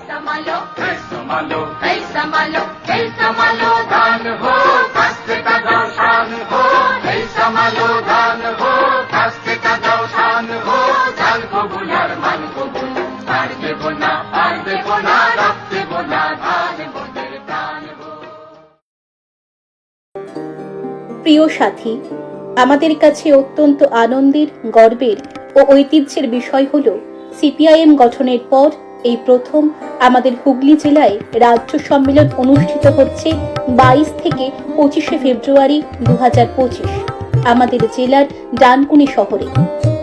संभालो है संभालो है संभालो है संभालो ধান হো কাস্তে কাদাও শান হো এই সামালো ধান হো কাস্তে কাদাও শান হো ধান কবুল আর মান কবুল আর দেব না আর দেব না রক্ত দেব না ধান মোদের প্রাণ হো প্রিয় সাথী আমাদের কাছে অত্যন্ত আনন্দের গর্বের ও ঐতিহ্যের বিষয় হল সিপিআইএম গঠনের পর এই প্রথম আমাদের হুগলি জেলায় রাজ্য সম্মেলন অনুষ্ঠিত হচ্ছে বাইশ থেকে পঁচিশে ফেব্রুয়ারি দু আমাদের জেলার ডানকুনি শহরে।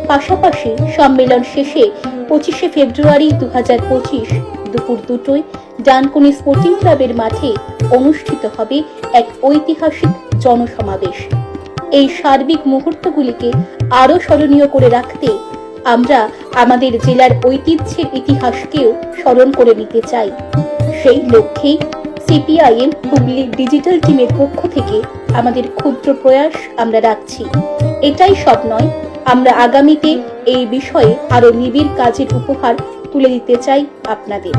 পাশাপাশি সম্মেলন শেষে পঁচিশে ফেব্রুয়ারি দু পঁচিশ দুপুর দুটোয় ডানকুনি স্পোর্টিং ক্লাবের মাঠে অনুষ্ঠিত হবে এক ঐতিহাসিক জনসমাবেশ। এই সার্বিক মুহূর্তগুলিকে আরও স্মরণীয় করে রাখতে আমরা আমাদের জেলার ঐতিহ্যের ইতিহাসকেও স্মরণ করে নিতে চাই। সেই লক্ষ্যেই সিপিআইএম হুগলি ডিজিটাল টিমের পক্ষ থেকে আমাদের ক্ষুদ্র প্রয়াস আমরা রাখছি। এটাই সব নয়, আমরা আগামীতে এই বিষয়ে আরও নিবিড় কাজের উপহার তুলে দিতে চাই আপনাদের।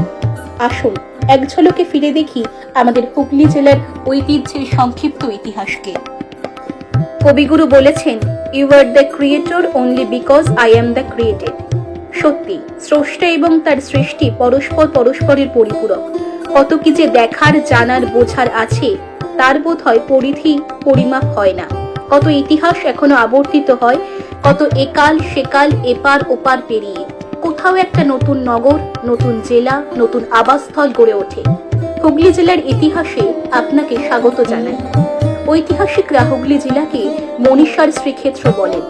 আসুন, এক ঝলকে ফিরে দেখি আমাদের হুগলি জেলার ঐতিহ্যের সংক্ষিপ্ত ইতিহাসকে। কবিগুরু বলেছেন you are the creator only because I am the created সত্যি, স্রষ্টা এবং তার সৃষ্টি পরস্পর পরস্পরের পরিপূরক। কত কি যে দেখার, জানার, বোঝার আছে, তার বোধ হয় পরিধি, পরিমাপ হয় না। কত ইতিহাস এখনও আবর্তিত হয়, কত একাল, সেকাল, এপার, ওপার পেরিয়ে। কোথাও একটা নতুন নগর, নতুন জেলা, নতুন আবাসস্থল গড়ে ওঠে। হুগলি জেলার ইতিহাসে আপনাকে স্বাগত জানাই। ঐতিহাসিকরা হুগলি জেলাকে মনীষার শ্রীক্ষেত্র বলেন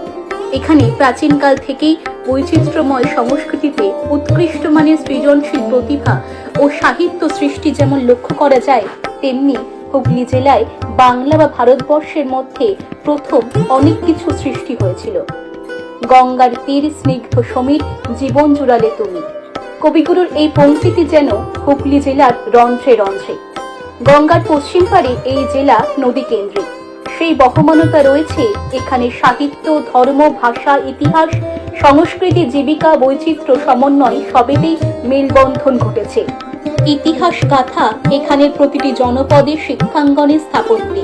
এখানে প্রাচীনকাল থেকেই বৈচিত্র্যময় সংস্কৃতিতে উৎকৃষ্ট মানের সৃজনশীল প্রতিভা ও সাহিত্য সৃষ্টি যেমন লক্ষ্য করা যায়, তেমনি হুগলি জেলায় বাংলা বা ভারতবর্ষের মধ্যে প্রথম অনেক কিছু সৃষ্টি হয়েছিল। গঙ্গার তীর স্নিগ্ধ সমীর, জীবন জুড়ালে তুমি। কবিগুরুর এই পংক্তিটি যেন হুগলি জেলার রন্ধ্রে রন্ধ্রে। গঙ্গার পশ্চিম পারে এই জেলা নদী কেন্দ্রিক সেই বহমানতা রয়েছে এখানে সাহিত্য, ধর্ম, ভাষা, ইতিহাস, সংস্কৃতি, জীবিকা, বৈচিত্র্য, সমন্বয় সবেতেই মেলবন্ধন ঘটেছে। ইতিহাস গাথা এখানের প্রতিটি জনপদে শিক্ষাঙ্গনে স্থাপত্যে।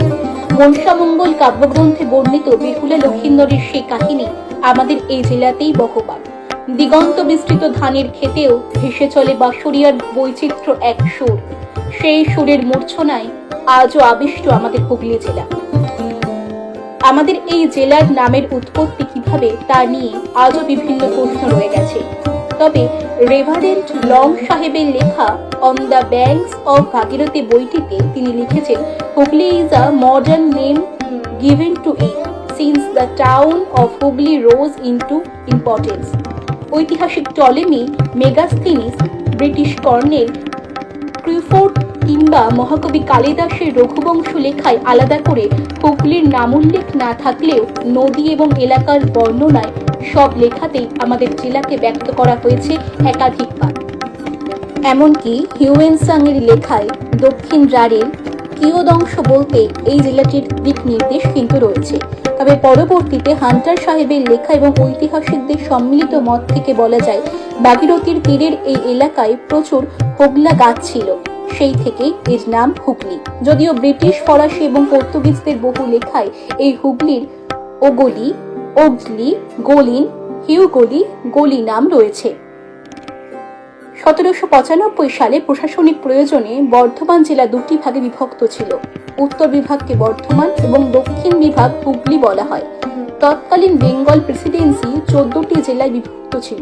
মনসামঙ্গল কাব্যগ্রন্থে বর্ণিত বেহুলা লক্ষিন্দরের সেই কাহিনী আমাদের এই জেলাতেই বহবান দিগন্ত বিস্তৃত ধানের ক্ষেতেও ভেসে চলে বাঁশুরিয়ার বৈচিত্র্য এক সুর। সেই সুরের মূর্ছনায় আজও আবিষ্ট আমাদের হুগলি জেলা। আমাদের এই জেলার নামের উৎপত্তি কীভাবে তা নিয়ে আজও বিভিন্ন প্রশ্ন রয়ে গেছে। তবে রেভারেন্ট লং সাহেবের লেখা on the banks of Bhagirathi বইটিতে তিনি লিখেছেন, Hooghly is a modern name given to it since the town of Hooghly rose into importance. ঐতিহাসিক Ptolemy Megasthenes British colonel Crawford কিংবা মহাকবি কালিদাসের রঘুবংশ লেখায় আলাদা করে হুগলির নাম উল্লেখ না থাকলেও নদী এবং এলাকার বর্ণনায় সব লেখাতেই আমাদের জেলাকে ব্যক্ত করা হয়েছে একাধিকবার এমনকি হিউয়েনসাং এর লেখায় দক্ষিণ রাড়ের কিয়দংশ বলতে এই জেলাটির দিক নির্দেশ কিন্তু রয়েছে। তবে পরবর্তীতে হান্টার সাহেবের লেখা এবং ঐতিহাসিকদের সম্মিলিত মত থেকে বলা যায়, ভাগীরথীর তীরের এই এলাকায় প্রচুর হোগলা গাছ ছিল। সেই থেকেই এর নাম হুগলি। যদিও ব্রিটিশ, ফরাসি এবং পর্তুগিজদের বহু লেখায় এই হুগলির ওগলি ওগলি, গলিন, হিউগলি, গলি নাম রয়েছে। সতেরোশো পঁচানব্বই সালে প্রশাসনিক প্রয়োজনে বর্ধমান জেলা দুটি ভাগে বিভক্ত ছিল। উত্তর বিভাগকে বর্ধমান এবং দক্ষিণ বিভাগ হুগলি বলা হয়। তৎকালীন বেঙ্গল প্রেসিডেন্সি চোদ্দটি জেলায় বিভক্ত ছিল,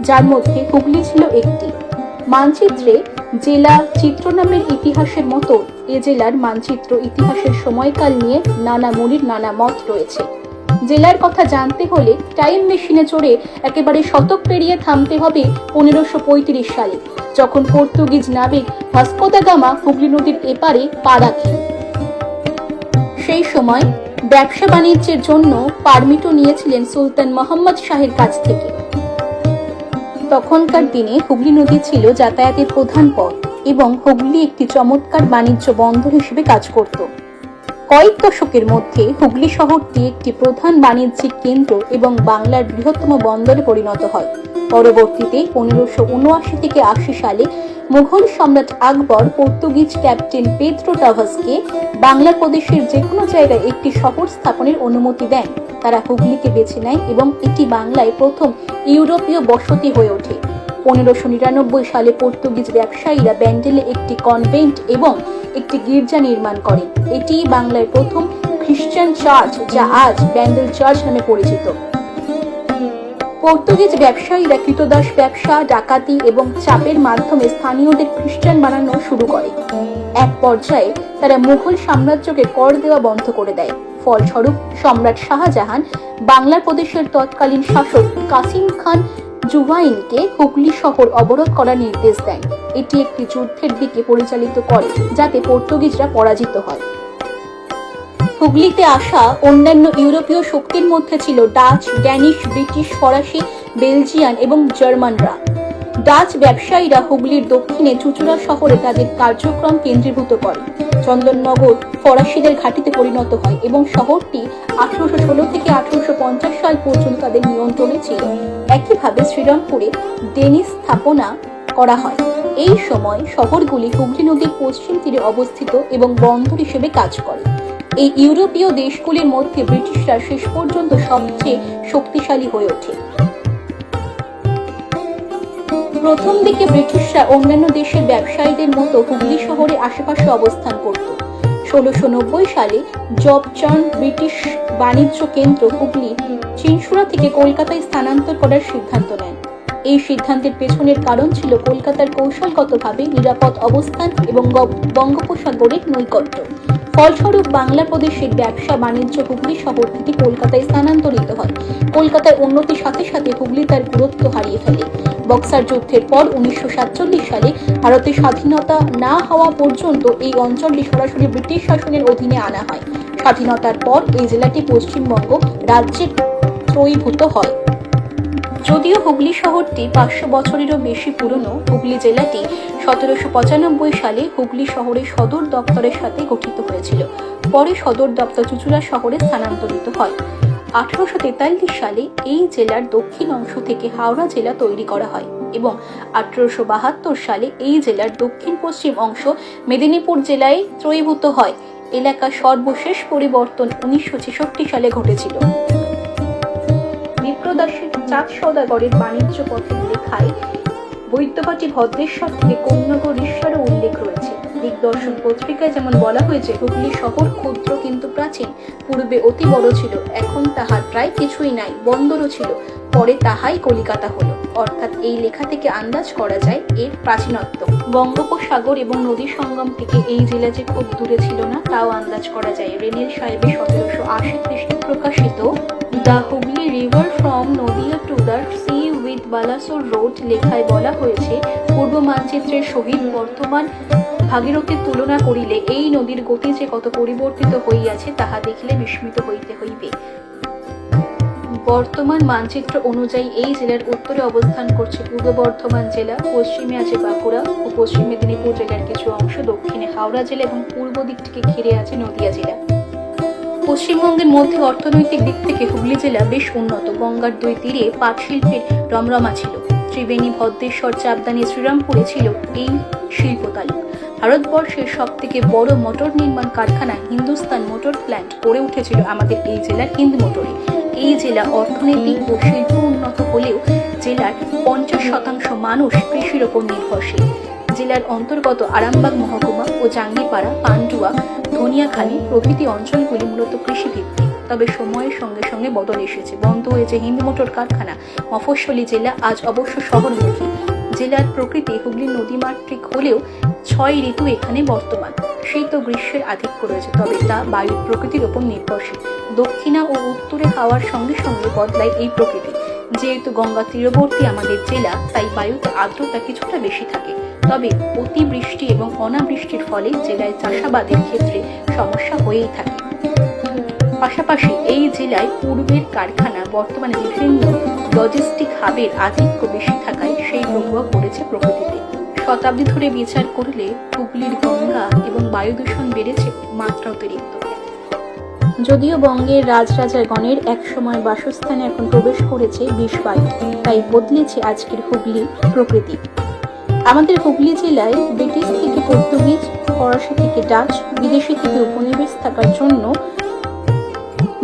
যার মধ্যে হুগলি ছিল একটি। মানচিত্রে জেলা চিত্রনামের ইতিহাসের মতো এ জেলার মানচিত্র ইতিহাসের সময়কাল নিয়ে নানা মুনির, নানা মত রয়েছে। জেলার কথা জানতে হলে টাইম মেশিনে চড়ে একেবারে শতক পেরিয়ে থামতে হবে পনেরোশো পঁয়ত্রিশ সালে, যখন পর্তুগিজ নাবিক ভাস্কোদা গামা হুগলি নদীর এপারে পা রাখেন সেই সময় ব্যবসা বাণিজ্যের জন্য পারমিটও নিয়েছিলেন সুলতান মোহাম্মদ শাহের কাছ থেকে। তখনকার দিনে হুগলি নদী ছিল যাতায়াতের প্রধান পথ এবং হুগলি একটি চমৎকার বাণিজ্য বন্দর হিসেবে কাজ করত। কয়েক দশকের মধ্যে হুগলি শহরটি একটি প্রধান বাণিজ্যিক কেন্দ্র এবং বাংলার বৃহত্তম বন্দরে পরিণত হয়। পরবর্তীতে পনেরোশো উনআশি থেকে আশি সালে মুঘল সম্রাট আকবর পর্তুগিজ ক্যাপ্টেন পেদ্রো টাভাসকে বাংলা প্রদেশের যে কোনো জায়গায় একটি শহর স্থাপনের অনুমতি দেন। তারা হুগলিকে বেছে নেয় এবং এটি বাংলায় প্রথম ইউরোপীয় বসতি হয়ে ওঠে। পনেরোশো নিরানব্বই সালে পর্তুগিজ ব্যবসায়ীরা ব্যান্ডেলে একটি কনভেন্ট এবং একটি গির্জা নির্মাণ করেন এটি বাংলায় প্রথম খ্রিস্টান চার্চ যা আজ ব্যান্ডেল চার্চ নামে পরিচিত। পর্তুগিজ ব্যবসায়ীরা কৃতদাস ব্যবসা, ডাকাতি এবং চাপের মাধ্যমে স্থানীয়দের খ্রিস্টান বানানো শুরু করে। এক পর্যায়ে তারা মুঘল সাম্রাজ্যকে কর দেওয়া বন্ধ করে দেয়। ফলস্বরূপ সম্রাট শাহজাহান বাংলার প্রদেশের তৎকালীন শাসক কাসিম খান জুভাইনকে হুগলি শহর অবরোধ করার নির্দেশ দেন। এটি একটি যুদ্ধের দিকে পরিচালিত করে, যাতে পর্তুগিজরা পরাজিত হয়। হুগলিতে আসা অন্যান্য ইউরোপীয় শক্তির মধ্যে ছিল ডাচ, ড্যানিশ, ব্রিটিশ ফরাসি, বেলজিয়ান এবং জার্মানরা। ডাচ ব্যবসায়ীরা হুগলির দক্ষিণে চুচুড়া শহরে তাদের কার্যক্রম কেন্দ্রীভূত করে। চন্দননগর ফরাসিদের ঘাঁটিতে পরিণত হয় এবং শহরটি আঠারোশো ষোলো থেকে আঠারোশো পঞ্চাশ সাল পর্যন্ত তাদের নিয়ন্ত্রণে ছিল। একইভাবে শ্রীরামপুরে ডেনিস স্থাপনা করা হয়। এই সময় শহরগুলি হুগলি নদীর পশ্চিম তীরে অবস্থিত এবং বন্দর হিসেবে কাজ করে। এই ইউরোপীয় দেশগুলির মধ্যে ব্রিটিশরা শেষ পর্যন্ত সবচেয়ে শক্তিশালী হয়ে ওঠে। প্রথম দিকে ব্রিটিশরা অন্যান্য দেশের ব্যবসায়ীদের মতো হুগলি শহরে আশেপাশে অবস্থান করত। ষোলোশো নব্বই সালে জবচার্ন ব্রিটিশ বাণিজ্য কেন্দ্র হুগলি চিনসুরা থেকে কলকাতায় স্থানান্তর করার সিদ্ধান্ত নেন। এই সিদ্ধান্তের পেছনের কারণ ছিল কলকাতার কৌশলগতভাবে নিরাপদ অবস্থান এবং বঙ্গোপসাগরের নৈকট্য। ফলস্বরূপ বাংলা প্রদেশের ব্যবসা বাণিজ্য হুগলি শহর থেকে কলকাতায় স্থানান্তরিত হয়। কলকাতার উন্নতির সাথে সাথে হুগলি তার গুরুত্ব হারিয়ে ফেলে। বক্সার যুদ্ধের পর উনিশশো সাতচল্লিশ সালে ভারতের স্বাধীনতা না হওয়া পর্যন্ত এই অঞ্চলটি সরাসরি ব্রিটিশ শাসনের অধীনে আনা হয়। স্বাধীনতার পর এই জেলাটি পশ্চিমবঙ্গ রাজ্যের ত্রয়ীভূত হয়। যদিও হুগলি শহরটি পাঁচশো বছরেরও বেশি পুরনো, হুগলি জেলাটি সতেরোশো পঁচানব্বই সালে হুগলি শহরের সদর দপ্তরের সাথে গঠিত হয়েছিল। পরে সদর দপ্তর চুচুড়া শহরে স্থানান্তরিত হয়। আঠারোশো তেতাল্লিশ সালে এই জেলার দক্ষিণ অংশ থেকে হাওড়া জেলা তৈরি করা হয় এবং আঠারোশো বাহাত্তর সালে এই জেলার দক্ষিণ পশ্চিম অংশ মেদিনীপুর জেলায় ত্রয়ীভূত হয়। এলাকা সর্বশেষ পরিবর্তন উনিশশো ছেষট্টি সালে ঘটেছিল। বিপ্রদাসের চাঁদ সৌদাগরের বাণিজ্য পথের লেখায় বৈদ্যবাটি ভদ্রেশ্বর থেকে কোন্নগর ঈশ্বরও উল্লেখ রয়েছে। দিগদর্শন পত্রিকায় যেমন বলা হয়েছে, হুগলি শহর ক্ষুদ্র কিন্তু প্রাচীন। পূর্বে অতি বড় ছিল, এখন তাহার প্রায় কিছুই নাই, বন্দরও ছিল। পরে তাহাই কলিকাতা হলো। অর্থাৎ এই লেখা থেকে আন্দাজ করা যায় এর প্রাচীনত্ব। বঙ্গোপসাগর এবং নদী সঙ্গম থেকে এই জেলা যে খুব দূরে ছিল না, তাও আন্দাজ করা যায়। রেনের সাহেবের সতেরোশো আশি খ্রিস্টে প্রকাশিত the Hooghly river from Nadia to the sea with Balasore road লেখায় বলা হয়েছে, পূর্ব মানচিত্রের সহিত বর্তমান ভাগীরথীর তুলনা করিলে এই নদীর গতি যে কত পরিবর্তিত হইয়াছে, তাহা দেখিলে বিস্মিত হইতে হইবে। বর্তমান মানচিত্র অনুযায়ী এই জেলার উত্তরে অবস্থান করছে পূর্ব বর্ধমান জেলা, পশ্চিমে আছে বাঁকুড়া ও পশ্চিম মেদিনীপুর জেলার কিছু অংশ, দক্ষিণে হাওড়া জেলা এবং পূর্ব দিকটিকে ঘিরে আছে নদিয়া জেলা। পশ্চিমবঙ্গের মধ্যে অর্থনৈতিক দিক থেকে হুগলি জেলা বেশ উন্নত। গঙ্গার দুই তীরে পাট শিল্পের রমরমা ছিল। ত্রিবেণী, ভদ্রেশ্বর, চাপদানি, শ্রীরামপুরে ছিল এই শিল্প তালুক ভারতবর্ষের সব থেকে বড় মোটর নির্মাণ কারখানা হিন্দুস্তান মোটর প্ল্যান্ট গড়ে উঠেছিল আমাদের এই জেলার হিন্দ মোটরে। এই জেলা অর্থনীতি ও শিল্প উন্নত হলেও জেলার পঞ্চাশ শতাংশ মানুষ কৃষির ওপর নির্ভরশীল। জেলার অন্তর্গত আরামবাগ মহকুমা ও জাঙ্গিপাড়া, পান্ডুয়া, ধনিয়াখালী প্রভৃতি অঞ্চলগুলি মূলত কৃষিভিত্তিক। তবে সময়ের সঙ্গে সঙ্গে বদল এসেছে। বন্ধ হয়েছে হিন্দ মোটর কারখানা। মফস্বলী জেলা আজ অবশ্য শহরমুখী। জেলার প্রকৃতি হুগলি নদীমাতৃক হলেও ছয় ঋতু এখানে বর্তমান। শীত ও গ্রীষ্মের আধিক্য রয়েছে, তবে তা বায়ুর প্রকৃতির ওপর নির্ভরশীল। দক্ষিণা ও উত্তরে হাওয়ার সঙ্গে সঙ্গে বদলায় এই প্রকৃতি। যেহেতু গঙ্গা তীরবর্তী আমাদের জেলা, তাই বায়ুতে আর্দ্রতা কিছুটা বেশি থাকে। তবে অতিবৃষ্টি এবং অনাবৃষ্টির ফলে জেলায় চাষাবাদের ক্ষেত্রে সমস্যা হয়েই থাকে। পাশাপাশি এই জেলায় পূর্বের কারখানা, বর্তমানে বিভিন্ন লজিস্টিক হাবের আধিক্য বেশি থাকায় সেই প্রভাব পড়েছে প্রকৃতিতে। শতাব্দী ধরে বিচার করলে হুগলির গঙ্গা এবং বায়ু দূষণ বেড়েছে মাত্রা অতিরিক্ত। যদিও বঙ্গের রাজরাজাগণের একসময় বাসস্থানে এখন প্রবেশ করেছে বিষবায়ু তাই বদলেছে আজকের হুগলি প্রকৃতি। আমাদের হুগলি জেলায় ব্রিটিশ থেকে পর্তুগিজ, ফরাসি থেকে ডাচ, বিদেশি থেকে উপনিবেশ থাকার জন্য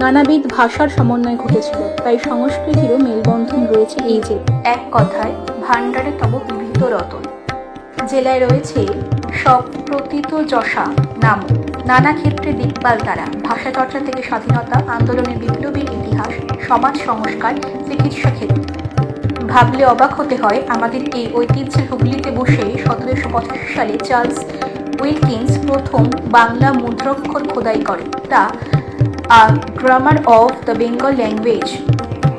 নানাবিধ ভাষার সমন্বয় ঘটেছিল, তাই সংস্কৃতিরও মেলবন্ধন রয়েছে এই যে এক কথায়, ভাণ্ডারে তব বিবিধ রতন। জেলায় রয়েছে সপ্রতীত যশা নাম নানা ক্ষেত্রে দিকপাল তারা। ভাষা চর্চা থেকে স্বাধীনতা, আন্দোলনের বিপ্লবীর ইতিহাস, সমাজ সংস্কার, চিকিৎসা ক্ষেত্র। ভাবলে অবাক হতে হয় আমাদের এই ঐতিহ্যের হুগলিতে বসে সতেরোশো পঁচাশি সালে চার্লস উইলকিন্স প্রথম বাংলা মুদ্রাক্ষর খোদাই করে। তা grammar of the Bengal language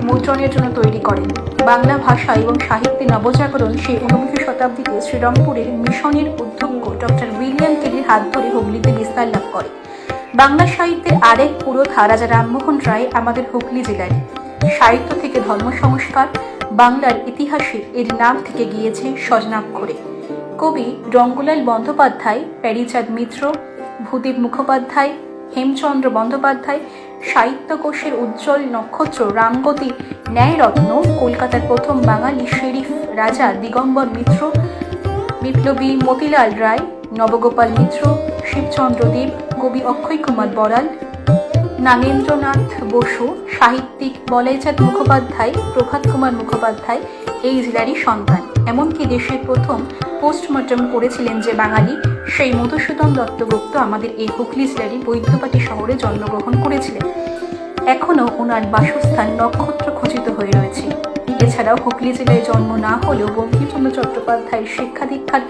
মুদ্রণের জন্য তৈরি করেন। বাংলা ভাষা এবং সাহিত্যে নবজাগরণ সেই ঊনবিংশ শতাব্দীতে শ্রীরামপুরের মিশনের অধ্যক্ষ ডক্টর উইলিয়াম কেলির হাত ধরে হুগলিতে বিস্তার লাভ করে। বাংলা সাহিত্যের আরেক পুরোধা রাজা রামমোহন রায় আমাদের হুগলি জেলার। সাহিত্য থেকে ধর্ম সংস্কার, বাংলার ইতিহাসে এর নাম থেকে গিয়েছে সজনাক্ষরে কবি রঙ্গলাল বন্দ্যোপাধ্যায়, প্যারিচাঁদ মিত্র, ভূদেব মুখোপাধ্যায়, হেমচন্দ্র বন্দ্যোপাধ্যায় সাহিত্যকোষের উজ্জ্বল নক্ষত্র রামগতি ন্যায়রত্ন, কলকাতার প্রথম বাঙালি শেরিফ রাজা দিগম্বর মিত্র, বিপ্লবী মতিলাল রায়, নবগোপাল মিত্র, শিবচন্দ্র দেব, কবি অক্ষয় কুমার বড়াল নাগেন্দ্রনাথ বসু, সাহিত্যিক বলাইচাঁদ মুখোপাধ্যায়, প্রভাত কুমার মুখোপাধ্যায়, এই জেলারই সন্তান। এমনকি দেশের প্রথম পোস্টমর্টম করেছিলেন যে বাঙালি, সেই মধুসূদন দত্তগুপ্ত আমাদের এই হুগলি জেলারই বৈদ্যবাটি শহরে জন্মগ্রহণ করেছিলেন। এখনও ওনার বাসস্থান নক্ষত্র খচিত হয়ে রয়েছে। এছাড়াও হুগলি জেলায় জন্ম না হলেও বঙ্কিমচন্দ্র চট্টোপাধ্যায়ের শিক্ষা দীক্ষার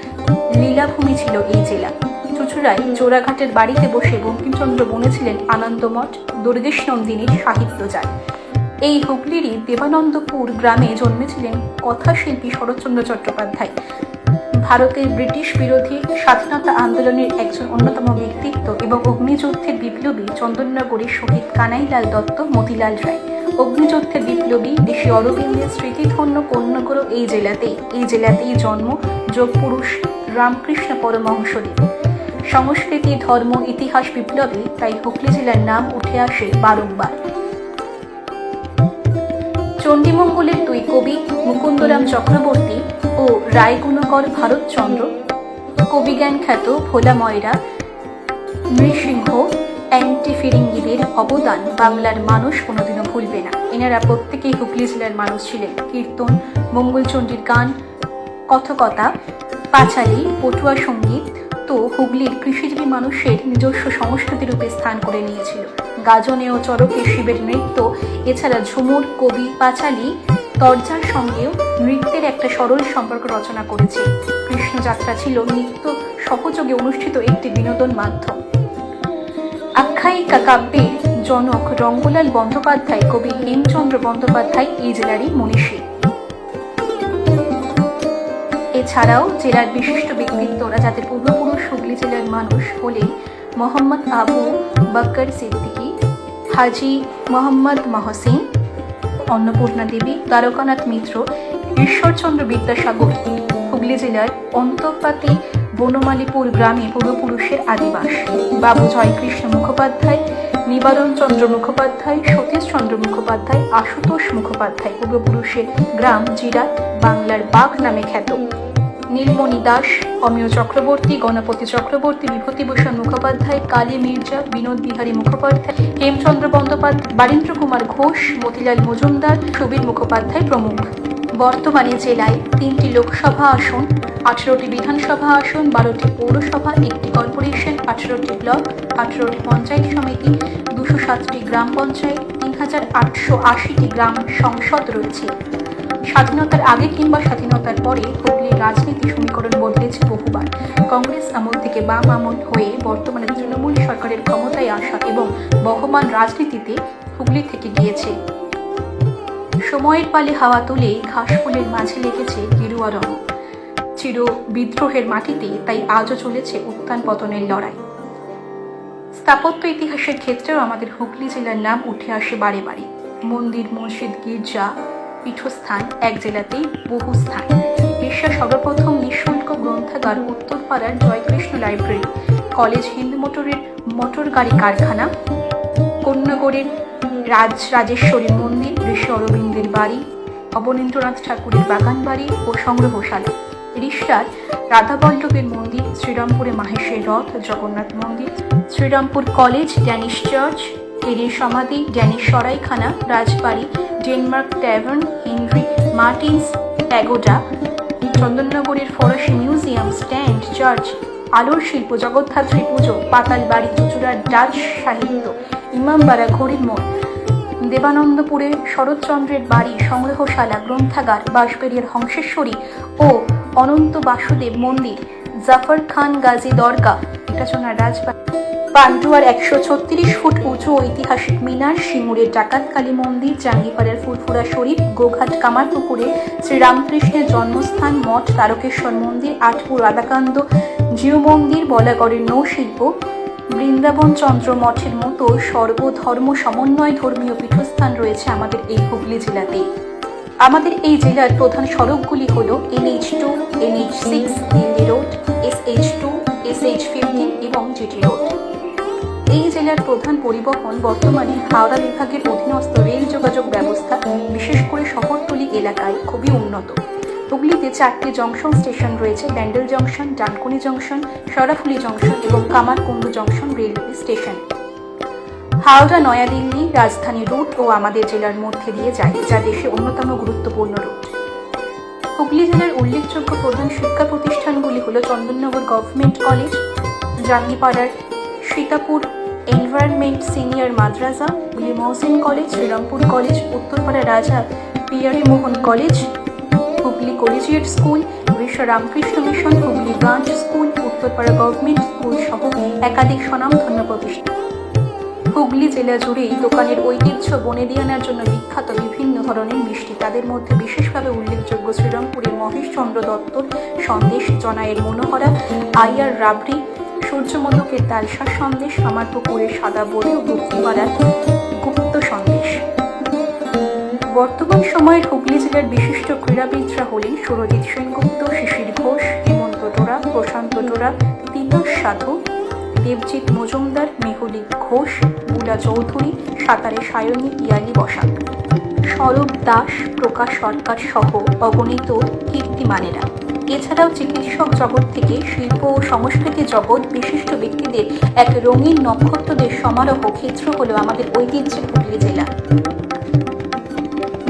লীলাভূমি ছিল এই জেলা। চুচুড়ায় জোড়াঘাটের বাড়িতে বসে বঙ্কিমচন্দ্র বনেছিলেন আনন্দমঠ দুর্গেশ নন্দিনীর সাহিত্যজাল এই হুগলিরই দেবানন্দপুর গ্রামে জন্মেছিলেন কথাশিল্পী শরৎচন্দ্র চট্টোপাধ্যায়। ভারতের ব্রিটিশ বিরোধী স্বাধীনতা আন্দোলনের একজন অন্যতম ব্যক্তিত্ব এবং অগ্নিযুদ্ধের বিপ্লবী চন্দননগরের শহীদ কানাইলাল দত্ত মতিলাল রায়। অগ্নিযুদ্ধের বিপ্লবী দেশে অরবিন্দের স্মৃতিধন্য কন্যগর এই জেলাতেই এই জেলাতেই জন্ম যোগপুরুষ রামকৃষ্ণ পরমহংসদেব। সংস্কৃতি, ধর্ম, ইতিহাস বিপ্লবে তাই হুগলি জেলার নাম উঠে আসে বারংবার। চণ্ডীমঙ্গলের দুই কবি মুকুন্দরাম চক্রবর্তী ও রায়গুণকর ভারতচন্দ্র। কবিজ্ঞান খ্যাত ভোলা ময়রা, নৃসিংহ, অ্যান্টি ফিরিঙ্গিদের অবদান বাংলার মানুষ কোনোদিনও ভুলবে না। এনারা প্রত্যেকেই হুগলি জেলার মানুষ ছিলেন। কীর্তন, মঙ্গলচণ্ডীর গান, কথকতা, পাঁচালী, পটুয়া সংগীত তো হুগলির কৃষিজীবী মানুষের নিজস্ব সংস্কৃতি রূপে স্থান করে নিয়েছিল। গাজনে ও চরকে শিবের নৃত্য, এছাড়া ঝুমুর, কবি, পাঁচালী, তর্জার সঙ্গেও নৃত্যের একটা সরল সম্পর্ক রচনা করেছে। কৃষ্ণযাত্রা ছিল নৃত্য সহযোগে অনুষ্ঠিত একটি বিনোদন মাধ্যম। আখ্যায়িকা কাব্যের জনক রঙ্গলাল বন্দ্যোপাধ্যায়, কবি হেমচন্দ্র বন্দ্যোপাধ্যায়, এই জেলারই মনীষী। এছাড়াও জেলার বিশিষ্ট ব্যক্তিত্বরা যাদের পূর্বপুরুষ হুগলি জেলার মানুষ হলেন মোহাম্মদ আবু বক্কর সিদ্দিকী, হাজি মোহাম্মদ মহসিন, অন্নপূর্ণা দেবী, দ্বারকানাথ মিত্র, ঈশ্বরচন্দ্র বিদ্যাসাগর, হুগলি জেলার অন্তঃপাতি বনমালীপুর গ্রামে পূর্বপুরুষের আদিবাস। বাবু জয়কৃষ্ণ মুখোপাধ্যায়, নিবারণ চন্দ্র মুখোপাধ্যায়, সতীশ চন্দ্র মুখোপাধ্যায়, আশুতোষ মুখোপাধ্যায় পূর্বপুরুষের গ্রাম জিরাট বাংলার বাঘ নামে খ্যাত। নীলমণি দাস, অমিয় চক্রবর্তী, গণপতি চক্রবর্তী বিভূতিভূষণ মুখোপাধ্যায়, কালী মির্জা, বিনোদ বিহারী মুখোপাধ্যায়, হেমচন্দ্র বন্দ্যোপাধ্যায়, বারীন্দ্র কুমার ঘোষ, মতিলাল মজুমদার, সুবীর মুখোপাধ্যায় প্রমুখ। বর্তমানে জেলায় তিনটি লোকসভা আসন, আঠেরোটি বিধানসভা আসন, বারোটি পৌরসভা, একটি কর্পোরেশন, আঠেরোটি ব্লক, আঠেরোটি পঞ্চায়েত সমিতি, দুশো সাতটি গ্রাম পঞ্চায়েত, তিন হাজার আটশো আশিটি গ্রাম সংসদ রয়েছে। স্বাধীনতার আগে কিংবা স্বাধীনতার পরে হুগলির রাজনীতি সমীকরণ বদলেছে বহুবার। কংগ্রেস আমল থেকে বাম আমল হয়ে বর্তমানে তৃণমূল সরকারের ক্ষমতায় আসা এবং বহমান রাজনীতিতে হুগলি থেকে গিয়েছে। সময়ের পালে হাওয়া তুলে ঘাস ফুলের মাঝে লেগেছে গেরুয়া রং। চির বিদ্রোহের মাটিতে তাই আজও চলেছে উত্থান পতনের লড়াই। স্থাপত্য ইতিহাসের ক্ষেত্রেও আমাদের হুগলি জেলার নাম উঠে আসে বারে বারে। মন্দির, মসজিদ, গির্জা পীঠস্থান, এক জেলাতেই বহু স্থান। বিশ্বের সর্বপ্রথম নিঃশুল্ক গ্রন্থাগার উত্তরপাড়ার জয়কৃষ্ণ লাইব্রেরি, কলেজ হিন্দ মোটরের মোটর গাড়ি কারখানা কন্যাগড়ের রাজ রাজেশ্বরী মন্দির, ঋষি অরবিন্দের বাড়ি, অবনীন্দ্রনাথ ঠাকুরের বাগান বাড়ি ও সংগ্রহশালা। রিষড়ার রাধাবল্লভের মন্দির, শ্রীরামপুরে মাহেশের রথ, জগন্নাথ মন্দির, শ্রীরামপুর কলেজ, ড্যানিশ চার্চ এরির সমাধি ড্যানিশ সরাইখানা রাজবাড়ি, Denmark tavern, Henry Martyn's, pagoda, চন্দননগরের ফরাসি মিউজিয়াম, স্ট্যান্ড, চার্চ, আলোর শিল্প জগদ্ধাত্রী পুজো পাতালবাড়ি চুচুড়ার ডাচ সাহিত্য ইমামবাড়া ঘড়ির মোড় দেবানন্দপুরে শরৎচন্দ্রের বাড়ি, সংগ্রহশালা, গ্রন্থাগার, বাঁশবেড়িয়ার হংসেশ্বরী ও অনন্ত বাসুদেব মন্দির, জাফর খান গাজী দরগা ইটাচোনা রাজবাড়ি। পান্ডুয়ার একশো ছত্রিশ ফুট উঁচু ঐতিহাসিক মিনার, সিঙ্গুরের ডাকাতকালী মন্দির জাঙ্গিপাড়ার ফুরফুরা শরীফ, গোঘাট কামারপুকুরে শ্রীরামকৃষ্ণের জন্মস্থান, মঠ তারকেশ্বর মন্দির, আটপুর রাধাকান্দ জিও মন্দির, বলাগড়ের নৌশিল্প, বৃন্দাবন চন্দ্র মঠের মতো সর্বধর্ম সমন্বয় ধর্মীয় পীঠস্থান রয়েছে আমাদের এই হুগলি জেলাতে আমাদের এই জেলার প্রধান সড়কগুলি হল NH two, NH six, Delhi road S H two S H fifteen এবং জিটি রোড। এই জেলার প্রধান পরিবহন বর্তমানে হাওড়া বিভাগের অধীনস্থ রেল যোগাযোগ ব্যবস্থা, বিশেষ করে শহরতলি এলাকায় খুবই উন্নত। হুগলিতে চারটি জংশন স্টেশন রয়েছে, Bandel junction, Dankuni junction, Seoraphuli junction এবং Kamarkundu junction railway station. Howrah, New Delhi, Rajdhani route ও আমাদের জেলার মধ্যে দিয়ে যায়, যা দেশে অন্যতম গুরুত্বপূর্ণ রুট। হুগলি জেলার উল্লেখযোগ্য প্রধান শিক্ষা প্রতিষ্ঠানগুলি হল চন্দননগর গভর্নমেন্ট কলেজ জাঙ্গিপাড়ার সীতাপুর এনভায়রনমেন্ট সিনিয়র মাদ্রাসা Hooghly Mohsin college Serampore college Uttarpara Raja Peary Mohan college Hooghly collegiate school বিশ্ব Ramakrishna mission Hooghly branch school Uttarpara government school সহ একাধিক স্বনামধন্য প্রতিষ্ঠান হুগলি জেলা জুড়েই দোকানের ঐতিহ্য বনেদি আনার জন্য বিখ্যাত বিভিন্ন ধরনের মিষ্টি, তাদের মধ্যে বিশেষভাবে উল্লেখযোগ্য শ্রীরামপুরের মহেশচন্দ্র দত্তর সন্দেশ, জনায়ের মনোহরা, আইয়ার রাবড়ি সূর্যমধুকের তালসার সন্দেশ, আমার পুকুরের সাদা বড়ি ও গুপ্তিপাড়ার গুপ্ত সন্দেশ। বর্তমান সময়ের হুগলি জেলার বিশিষ্ট ক্রীড়াবিদরা হলেন সুরজিৎ সেনগুপ্ত, শিশির ঘোষ, হেমন্ত টোরা প্রশান্ত টোরা তিতাস সাধু, দেবজিৎ মজুমদার মেহুলি ঘোষ বুলা চৌধুরী, সাঁতারে সায়নী, ইয়ালি বসাক। সরব দাস, প্রকাশ সরকার সহ অগণিত কীর্তিমানেরা। এছাড়াও চিকিৎসক জগৎ থেকে শিল্প ও সংস্কৃতি জগৎ বিশিষ্ট ব্যক্তিদের এক রঙিন নক্ষত্রদের সমারোহ ক্ষেত্র হলো আমাদের ঐতিহ্যের হুগলি জেলা।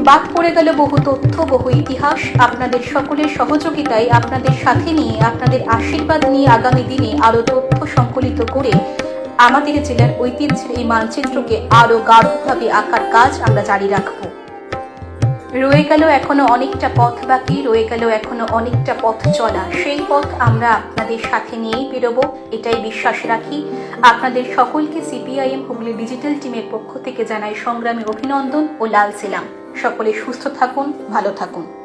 বাদ পড়ে গেল বহু তথ্য, বহু ইতিহাস। আপনাদের সকলের সহযোগিতায় আপনাদের সাথে নিয়ে, আপনাদের আশীর্বাদ নিয়ে আগামী দিনে আরও তথ্য সংকলিত করে আমাদের জেলার ঐতিহ্যের এই মানচিত্রকে আরও গাঢ়ভাবে আঁকার কাজ আমরা জারি রাখব। রয়ে গেল এখনও অনেকটা পথ বাকি, রয়ে গেল এখনও অনেকটা পথ চলা। সেই পথ আমরা আপনাদের সাথে নিয়েই বেরোবো, এটাই বিশ্বাস রাখি। আপনাদের সকলকে সিপিআইএম হুগলি ডিজিটাল টিমের পক্ষ থেকে জানাই সংগ্রামী অভিনন্দন ও লাল সেলাম। সকলে সুস্থ থাকুন, ভালো থাকুন।